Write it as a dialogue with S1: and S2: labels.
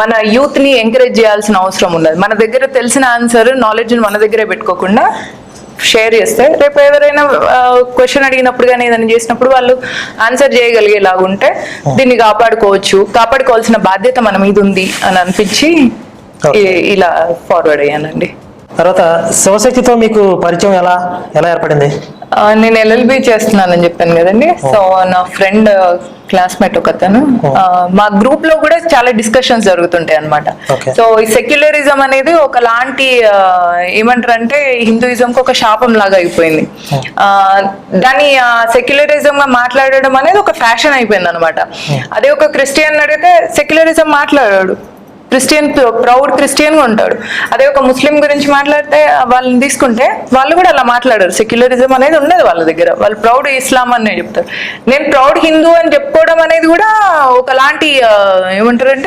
S1: మన యూత్ని ఎంకరేజ్ చేయాల్సిన అవసరం ఉన్నది. మన దగ్గర తెలిసిన ఆన్సర్ నాలెడ్జ్ మన దగ్గరే పెట్టుకోకుండా షేర్ చేస్తే రేపు ఎవరైనా క్వశ్చన్ అడిగినప్పుడు కానీ ఏదైనా చేసినప్పుడు వాళ్ళు ఆన్సర్ చేయగలిగేలాగా ఉంటే దీన్ని కాపాడుకోవచ్చు. కాపాడుకోవాల్సిన బాధ్యత మన మీద ఉంది అని అనిపించి ఇలా ఫార్వర్డ్ అయ్యానండి.
S2: తర్వాత శివశక్తితో మీకు పరిచయం ఎలా ఎలా ఏర్పడింది?
S1: నేను ఎల్ఎల్బి చేస్తున్నానని చెప్పాను కదండి. సో నా ఫ్రెండ్ క్లాస్మేట్ ఒక అతను మా గ్రూప్లో కూడా చాలా డిస్కషన్స్ జరుగుతుంటాయి అనమాట. సో ఈ సెక్యులరిజం అనేది ఒకలాంటి ఏమంటారు అంటే హిందూయిజం కి ఒక శాపం లాగా అయిపోయింది ఆ, దాన్ని సెక్యులరిజం గా మాట్లాడడం అనేది ఒక ఫ్యాషన్ అయిపోయింది అనమాట అదే ఒక క్రిస్టియన్ అడిగితే సెక్యులరిజం మాట్లాడాడు. క్రిస్టియన్ ప్రౌడ్ క్రిస్టియన్గా ఉంటాడు. అదే ఒక ముస్లిం గురించి మాట్లాడితే వాళ్ళని తీసుకుంటే వాళ్ళు కూడా అలా మాట్లాడారు. సెక్యులరిజం అనేది ఉండదు వాళ్ళ దగ్గర. వాళ్ళు ప్రౌడ్ ఇస్లాం అని చెప్తారు. నేను ప్రౌడ్ హిందూ అని చెప్పుకోవడం అనేది కూడా ఒకలాంటి ఆ, ఏమంటారంటే